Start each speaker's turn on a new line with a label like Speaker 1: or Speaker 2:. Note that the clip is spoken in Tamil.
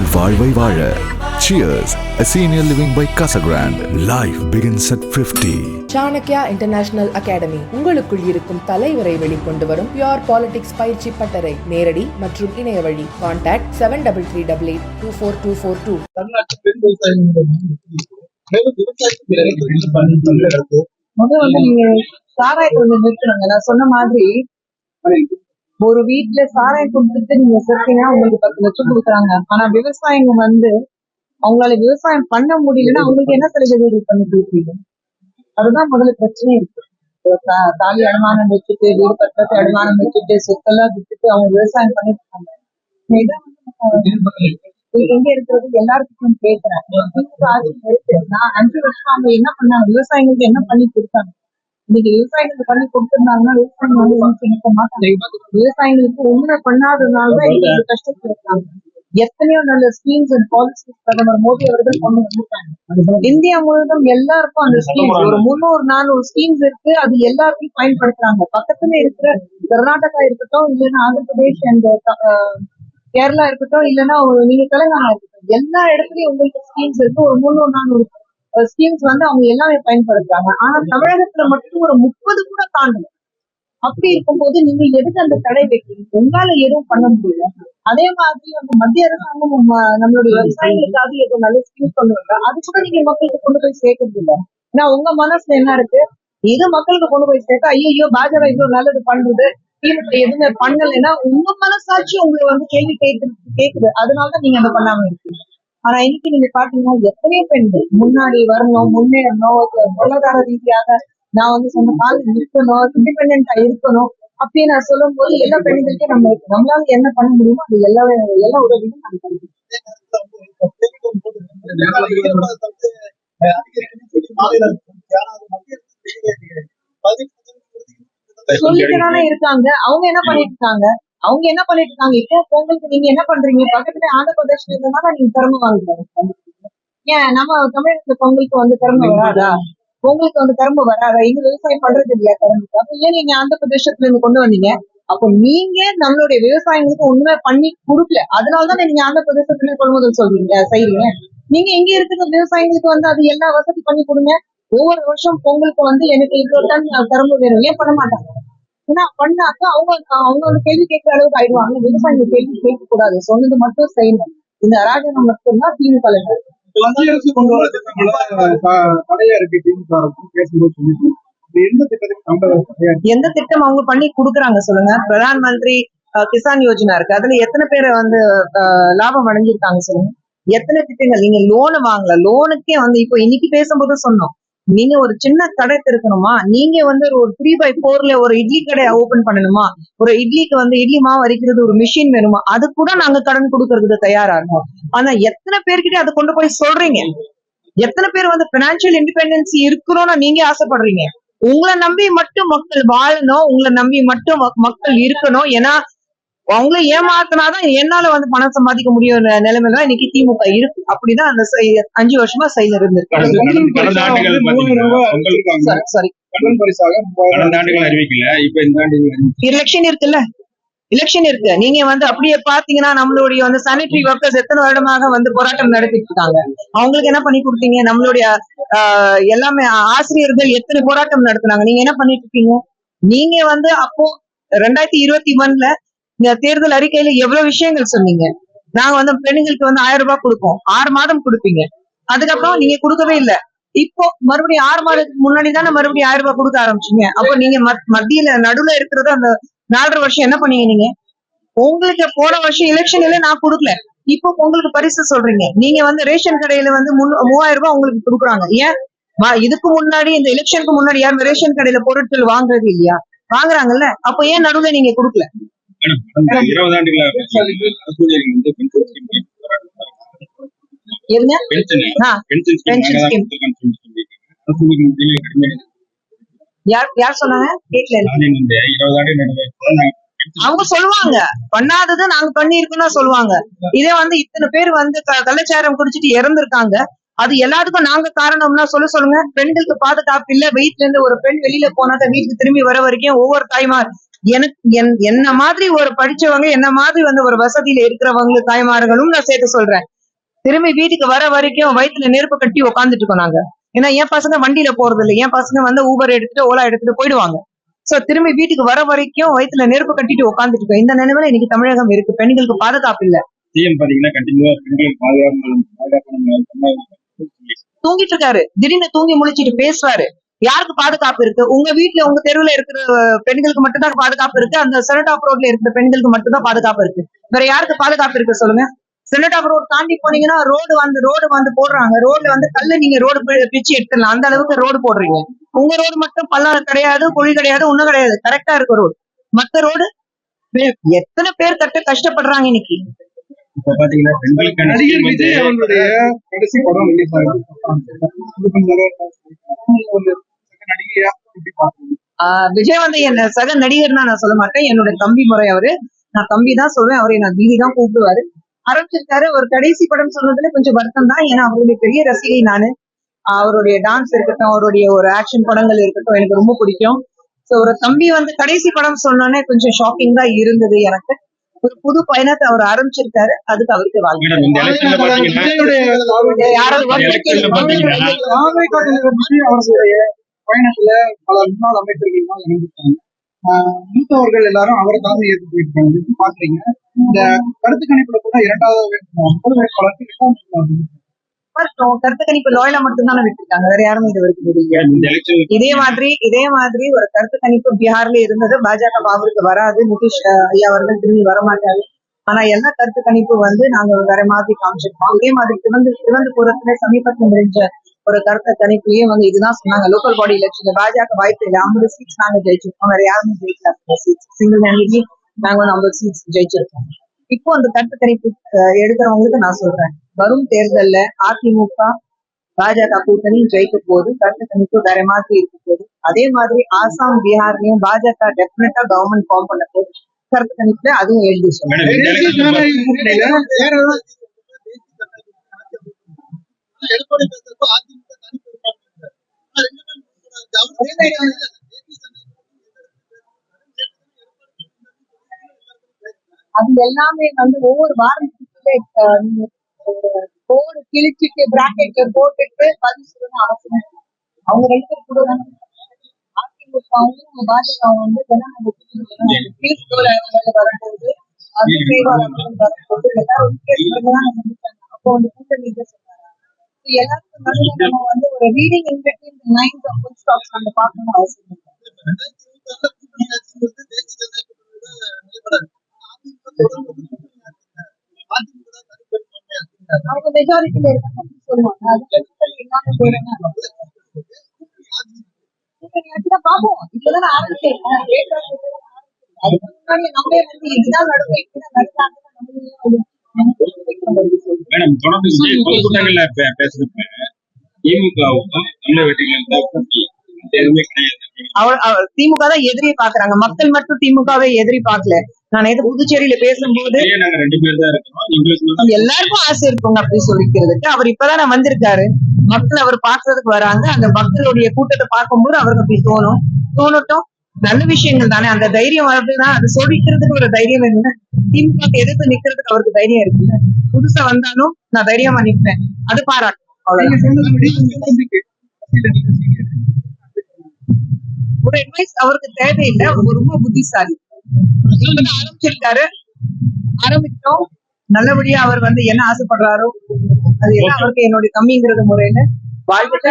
Speaker 1: உங்கள் வாழ்வை வாழ. Cheers, a senior living by Casa Grande. Life begins at 50.
Speaker 2: Chanakya international academy உங்களுக்குள் இருக்கும் தலைவரை வெளிக்கொண்டு வரும் பியோர் பாலிடிக்ஸ் பயிற்சி பட்டறை. நேரடி மற்றும் இணைய வழி. Contact seven double three double eight two four two four two
Speaker 3: வந்து நீங்க சாராயத்தை வந்து நிறுத்தணுங்க நான் சொன்ன மாதிரி ஒரு வீட்டுல சாராயம் கொடுத்துட்டு நீங்க சேர்த்தீங்கன்னா உங்களுக்கு பத்து லட்சம் கொடுக்குறாங்க. ஆனா விவசாயிங்க வந்து அவங்களால விவசாயம் பண்ண முடியலன்னா அவங்களுக்கு என்ன சலுகைகள் பண்ணி கொடுப்பீங்க? அதுதான் முதல்ல பிரச்சனை இருக்கு. தாலி அடமானம் வச்சுட்டு வீடு பத்திரத்தை அடமானம் வச்சுட்டு சொத்தெல்லாம் வித்துட்டு அவங்க விவசாயம் பண்ணிட்டு இருக்காங்க. இதான் எங்க இருக்கிறது எல்லாருக்கும் கேட்கிறேன் நான் அஞ்சு வருஷம் அவங்க என்ன பண்ணாங்க? விவசாயிகளுக்கு என்ன பண்ணி கொடுத்தாங்க? இன்னைக்கு விவசாயிகளுக்கு பண்ணி கொடுத்திருந்தாங்கன்னா விவசாயிகள் வந்து நிற்க மாட்டாங்க விவசாயிகளுக்கு ஒண்ணுமே பண்ணாததுனால தான் இன்னைக்கு இந்த கஷ்டத்துல இருக்காங்க எத்தனையோ நல்ல ஸ்கீம்ஸ் அண்ட் பாலிசிஸ் பிரதமர் மோடி அவர்கள் கொண்டு வந்திருக்காங்க. இந்தியா முழுவதும் எல்லாருக்கும் அந்த ஸ்கீம்ஸ் ஒரு முந்நூறு நானூறு ஸ்கீம்ஸ் இருக்கு. அது எல்லாருக்கும் பயன்படுத்துறாங்க. பக்கத்துல இருக்கிற கர்நாடகா இருக்கட்டும் இல்லைன்னா ஆந்திர பிரதேஷ் அண்ட் கேரளா இருக்கட்டும் இல்லைன்னா நீங்க தெலுங்கானா இருக்கட்டும். எல்லா இடத்துலயும் உங்களுக்கு ஸ்கீம்ஸ் இருக்கு. ஒரு முந்நூறு நானூறு ஸ்கீம்ஸ் வந்து அவங்க எல்லாமே பயன்படுத்துறாங்க. ஆனா தமிழகத்துல மட்டும் ஒரு முப்பது கூட தாண்டல அப்படி இருக்கும்போது நீங்க எதுக்கு அந்த தடை வைக்கிறீங்க? உங்களால எதுவும் பண்ண முடியல. அதே மாதிரி வந்து மத்திய அரசாங்கம் நம்ம- நம்மளுடைய விவசாயிகளுக்காக ஏதோ நல்ல ஸ்கீம்ஸ் வந்தா அது கூட நீங்க மக்களுக்கு கொண்டு போய் சேர்க்கறது இல்ல. ஏன்னா உங்க மனசுல என்ன இருக்கு? இது மக்களுக்கு கொண்டு போய் சேர்க்க ஐயோ பாஜக இவ்வளவு நல்லது பண்றது. திமுக எதுவுமே பண்ணலைன்னா உங்க மனசாட்சி உங்களை வந்து கேள்வி கேட்டு கேக்குது. அதனாலதான் நீங்க அதை பண்ணாம இருக்கீங்க. ஆனா இன்னைக்கு நீங்க பாத்தீங்கன்னா எத்தனையோ பெண்கள் முன்னாடி வரணும் முன்னேறணும் பொருளாதார ரீதியாக நான் வந்து சொன்ன காலில் நிற்கணும் இண்டிபெண்டா இருக்கணும் அப்படி நான் சொல்லும் போது எல்லா பெண்களுக்கும் நம்ம நம்மளால என்ன பண்ண முடியுமோ அது எல்லா எல்லா உதவியும் நான் பண்ணுறேன் சொல்லிட்டு இருக்காங்க. அவங்க என்ன பண்ணிட்டு இருக்காங்க? அவங்க என்ன பண்ணிட்டு இருக்காங்க இப்போ பொங்கலுக்கு நீங்க என்ன பண்றீங்க? பக்கத்துல ஆந்திர பிரதேஷ்ல இருந்தனால நீங்க திறமை வாங்குறீங்க ஏன்? நம்ம தமிழகத்துல பொங்கலுக்கு வந்து திறமை வராதா? பொங்கலுக்கு வந்து திறமை வராதா? இங்க விவசாயம் பண்றது இல்லையா திறமைக்கு அப்ப ஏன் நீங்க ஆந்திர பிரதேசத்துல இருந்து கொண்டு வந்தீங்க? அப்போ நீங்க நம்மளுடைய விவசாயிகளுக்கு ஒண்ணுமே பண்ணி கொடுக்கல. அதனாலதான் நீங்க ஆந்திர பிரதேசத்துல கொள்முதல் சொல்றீங்க செய்றீங்க. நீங்க எங்க இருக்கிற விவசாயிகளுக்கு வந்து அது எல்லா வசதி பண்ணி கொடுங்க. ஒவ்வொரு வருஷம் பொங்கலுக்கு வந்து எனக்கு இவ்வளவு டன் கரும்பு வேணும். ஏன் பண்ண மாட்டாங்க? ஏன்னா பண்ணாக்க அவங்க அவங்க வந்து கேள்வி கேட்கிற அளவுக்கு ஆயிடுவாங்க. விவசாயிகள் கேள்வி கேட்க கூடாது. சொன்னது மட்டும் செய்யணும். இந்த அராஜகம் மட்டும்தான் திமுக
Speaker 4: எந்த
Speaker 3: திட்டம் அவங்க பண்ணி கொடுக்குறாங்க சொல்லுங்க. பிரதான் மந்திரி கிசான் யோஜனா இருக்கு. அதுல எத்தனை பேர் வந்து லாபம் அடைஞ்சிருக்காங்க சொல்லுங்க. எத்தனை திட்டங்கள்? நீங்க லோனு வாங்கல. லோனுக்கே வந்து இப்போ இன்னைக்கு பேசும்போது சொன்னோம். நீங்க ஒரு சின்ன கடை திறக்கணுமா? நீங்க வந்து ஒரு த்ரீ பை ஃபோர்ல ஒரு இட்லி கடை ஓபன் பண்ணணுமா? ஒரு இட்லிக்கு வந்து இட்லி மாவு அரைக்கிறது ஒரு மிஷின் வேணுமா? அது கூட நாங்க கடன் கொடுக்கறதுக்கு தயாரா இருக்கோம். ஆனா எத்தனை பேர்கிட்ட அதை கொண்டு போய் சொல்றீங்க? எத்தனை பேர் வந்து பினான்சியல் இண்டிபெண்டன்சி இருக்கணும்னு நீங்க ஆசைப்படுறீங்க? உங்களை நம்பி மட்டும் மக்கள் வாழணும். உங்களை நம்பி மட்டும் மக்- மக்கள் இருக்கணும். ஏன்னா அவங்கள ஏமாத்தினாதான் என்னால வந்து பணம் சம்பாதிக்க முடியும் நிலைமை தான் இன்னைக்கு திமுக இருக்கு. அப்படிதான் அந்த அஞ்சு வருஷமா செயல் இருந்திருக்கு. சாரி. எலெக்ஷன் இருக்குல்ல? எலெக்ஷன் இருக்கு. நீங்க வந்து அப்படியே பாத்தீங்கன்னா நம்மளுடைய வந்து சானிட்டரி ஒர்க்கர்ஸ் எத்தனை வருடமாக வந்து போராட்டம் நடத்திட்டு இருக்காங்க? அவங்களுக்கு என்ன பண்ணி கொடுத்தீங்க? நம்மளுடைய ஆஹ், எல்லாமே ஆசிரியர்கள் எத்தனை போராட்டம் நடத்துனாங்க? நீங்க என்ன பண்ணிட்டு இருக்கீங்க? நீங்க வந்து அப்போ ரெண்டாயிரத்தி இருபத்தி ஒண்ணுல இந்த தேர்தல் அறிக்கையில எவ்வளவு விஷயங்கள் சொன்னீங்க? நாங்க வந்து பெண்களுக்கு வந்து ஆயிரம் ரூபாய் கொடுப்போம். ஆறு மாதம் கொடுப்பீங்க. அதுக்கப்புறம் நீங்க கொடுக்கவே இல்ல. இப்போ மறுபடியும் ஆறு மாதத்துக்கு முன்னாடி தானே மறுபடியும் ஆயிரம் ரூபாய் கொடுக்க ஆரம்பிச்சீங்க. அப்போ நீங்க மத்- மத்தியில நடுவுல இருக்கிறத அந்த நாலரை வருஷம் என்ன பண்ணீங்க நீங்க? உங்களுக்கு போன வருஷம் எலெக்ஷன்ல நான் கொடுக்கல. இப்போ உங்களுக்கு பரிசு சொல்றீங்க. நீங்க வந்து ரேஷன் கடையில வந்து மூவாயிரம் ரூபாய் உங்களுக்கு கொடுக்குறாங்க. ஏன்? இதுக்கு முன்னாடி இந்த எலெக்ஷனுக்கு முன்னாடி யாரும் ரேஷன் கடையில பொருட்கள் வாங்குறது இல்லையா? வாங்குறாங்கல்ல. அப்போ ஏன் நடுவுல நீங்க கொடுக்கல?
Speaker 5: இருபது ஆண்டுகளா வந்து pension scheme pension pension scheme
Speaker 3: யார் யார் சொன்னாங்க? கேட்கல
Speaker 5: இருபது ஆண்டு நடுவே
Speaker 3: அவங்க சொல்லுவாங்க. பண்ணாதது நாங்க பண்ணிருக்கோம்னு சொல்லுவாங்க. இதே வந்து இத்தனை பேர் வந்து கள்ளச்சாரம் குடிச்சிட்டு இறந்திருக்காங்க. அது எல்லாத்துக்கும் நாங்க காரணம்னா சொல்ல சொல்லுங்க. பெண்களுக்கு பாதுகாப்பு இல்ல. வீட்டுல இருந்து ஒரு பெண் வெளியில போனாக்க வீட்டுக்கு திரும்பி வர வரைக்கும் ஒவ்வொரு தாய்மார் எனக்கு என்- என்ன மாதிரி ஒரு படிச்சவங்க என்ன மாதிரி வந்து ஒரு வசதியில இருக்கிறவங்க தாய்மார்களும் நான் சேர்த்து சொல்றேன். திரும்பி வீட்டுக்கு வர வரைக்கும் வயித்துல நெருப்பு கட்டி உட்காந்துட்டு இருக்கோம் நாங்க. ஏன்னா என் பசங்க வண்டியில போறது இல்லை. என் பசங்க வந்து ஊபர் எடுத்துட்டு ஓலா எடுத்துட்டு போயிடுவாங்க. சோ திரும்பி வீட்டுக்கு வர வரைக்கும் வயித்துல நெருப்பு கட்டிட்டு உட்காந்துட்டு இருக்கோம். இந்த நினைவுல இன்னைக்கு தமிழகம் இருக்கு. பெண்களுக்கு பாதுகாப்பு இல்ல.
Speaker 5: பாத்தீங்கன்னா கண்டினியூவா பெண்களுக்கு பாதுகாப்பு பாதுகாப்பு
Speaker 3: தூங்கிட்டு இருக்காரு திடீர்னு தூங்கி முழிச்சிட்டு பேசுவாரு யாருக்கு பாதுகாப்பு இருக்கு? உங்க வீட்டுல உங்க தெருவுல இருக்கிற பெண்களுக்கு மட்டும்தான் பாதுகாப்பு இருக்கு. அந்த செனட் ஆஃப் ரோட்ல இருக்கிற பெண்களுக்கு மட்டும்தான் பாதுகாப்பு இருக்கு. வேற யாருக்கு பாதுகாப்பு இருக்கு சொல்லுங்க? செனட் ஆஃப் ரோடு தாண்டி போனீங்கன்னா ரோடு வந்து ரோடு வந்து போடுறாங்க. ரோட்ல வந்து கல்ல நீங்க ரோடு பிச்சு எடுத்துடலாம். அந்த அளவுக்கு ரோடு போடுறீங்க. உங்க ரோடு மட்டும் பள்ளம் கிடையாது குழி கிடையாது ஒண்ணும் கிடையாது. கரெக்டா இருக்கு ரோடு மத்த ரோடு எத்தனை பேர் கட்ட கஷ்டப்படுறாங்க இன்னைக்கு?
Speaker 5: இப்ப பாத்தீங்கன்னா
Speaker 4: நடிகர் விஜய் கடைசி படம் ரிலீஸ்
Speaker 3: வந்து என்ன சக நடிகர்னா நான் சொல்ல மாட்டேன். என்னோட தம்பி முறை அவரு. நான் தம்பி தான் சொல்லுவேன் அவரை நான் தீதி தான் கூப்பிடுவாரு. ஆரம்பிச்சிருக்காரு. ஒரு கடைசி படம் சொன்னதுல கொஞ்சம் வருத்தம் தான். ஏன்னா அவருடைய பெரிய ரசிகை நானு. அவருடைய டான்ஸ் இருக்கட்டும் அவருடைய ஒரு ஆக்ஷன் படங்கள் இருக்கட்டும் எனக்கு ரொம்ப பிடிக்கும். சோ ஒரு தம்பி வந்து கடைசி படம் சொன்னோன்னே கொஞ்சம் ஷாக்கிங் தான் இருந்தது எனக்கு. ஒரு புது பயணத்தை அவர் ஆரம்பிச்சிருக்காரு அதுக்கு அவருக்கு வாழ்க்கை
Speaker 4: பயணத்துல பல முன்னாள் அமைச்சர்கள் இணைந்திருக்காங்க ஆஹ் மூத்தவர்கள் எல்லாரும் அவரை தலைமை ஏற்று போயிருக்காங்க. பாக்குறீங்க இந்த கருத்து கணிப்புல கூட இரண்டாவது வேட்பாளருக்கு.
Speaker 3: கருத்து கணிப்பு லோயில மட்டும்தானே விட்டுருக்காங்க. வேற யாருமே இது வரைக்கும் இதே மாதிரி இதே மாதிரி ஒரு கருத்து கணிப்பு பீகார்ல இருந்தது. பாஜக பாபருக்கு வராது. நிதிஷ் ஐயா அவர்கள் திரும்பி வரமாட்டாரு. ஆனா எல்லா கருத்து கணிப்பு வந்து நாங்க வேற மாதிரி காமிச்சிருக்கோம். இதே மாதிரி திறந்து திருவனந்தபுரத்துல சமீபத்தில் முடிஞ்ச ஒரு கருத்து கணிப்புலயே வந்து இதுதான் சொன்னாங்க. லோக்கல் பாடி எலெக்ஷன் பாஜக வாய்ப்பு இல்லை. ஐம்பது சீட்ஸ் நாங்க ஜெயிச்சிருக்கோம். வேற யாருமே ஜெயிக்கல. சிங்கிள் ஹேண்ட்லி நாங்க வந்து ஐம்பது சீட்ஸ் ஜெயிச்சிருக்கோம். இப்போ அந்த கருத்து கணிப்பு எடுக்கிறவங்களுக்கு நான் சொல்றேன். வரும் தேர்தல்ல அதிமுக பாஜக கூட்டணி ஜெயிக்க போகுது. கருத்து கணிப்பு வேற மாதிரி இருக்க போகுது. அதே மாதிரி ஆசாம் பீகார்லயும் பாஜக டெஃபினட்டா கவர்மெண்ட் ஃபார்ம் பண்ண போகுது. கருத்து கணிப்புல அதுவும் எழுதி
Speaker 4: ஏதாவது
Speaker 3: அது எல்லாமே வந்து ஒவ்வொரு வாரத்துக்குள்ளே கோடு கிழிச்சிட்டு பிராக்கெட்ல போட்டுட்டு பதிவு சொல்லணும் அவசியம் அவங்க ரெண்டு பேரும் கூட அதிமுகவும் பாஜகவும் வந்து வரும்போது அது எல்லாரும் அப்போ வந்து கூட்டணி எல்லாருக்கும் நம்ம வந்து ஒரு reading in between lines of stops நம்ம பார்க்கணும் அவசியம் இல்லை. அவங்க இருக்காங்க சொல்லுவாங்க. இப்பதான் ஆரம்பிச்சேன். அதுக்கு முன்னாடி நம்மளே வந்து இதுதான் நடக்கும் இப்படிதான்.
Speaker 5: மேடம் தொடர்ந்து பே- பேசுறப்ப திமுகவுக்கும் தமிழக வெற்றிகளுக்கும் கூட்டணி எதுவுமே கிடையாது.
Speaker 3: அவர் அவர் திமுக தான் எதிரி பாக்குறாங்க மக்கள் மட்டும் திமுகவை எதிரி பார்க்கல. நான் நேற்று புதுச்சேரியில பேசும்போது எல்லாருக்கும் ஆசை இருக்குங்க அப்படி சொல்லிக்கிறதுக்கு. அவர் இப்பதானே வந்திருக்காரு. மக்கள் அவர் பாக்குறதுக்கு வராங்க. அந்த மக்களுடைய கூட்டத்தை பார்க்கும்போது அவருக்கு அப்படி தோணும். தோணட்டும். நல்ல விஷயங்கள் தானே. அந்த தைரியம் வருதுதான் அது சொல்லிக்கிறதுக்கு ஒரு தைரியம் என்ன திமுக எதிர்த்து நிக்கிறதுக்கு அவருக்கு தைரியம் இருக்குல்ல. புதுசா வந்தாலும் நான் தைரியமா நிற்பேன் அது பாராட்டும். ஒரு அட்வைஸ் அவருக்கு தேவையில்லை. ரொம்ப புத்திசாலி. ஆரம்பிச்சிருக்காரு. ஆரம்பிச்சோம் நல்லபடியா அவர் வந்து என்ன ஆசைப்படுறாரோ அது என்ன அவருக்கு என்னுடைய தம்பிங்கிறது முறையில வாழ்க்கையில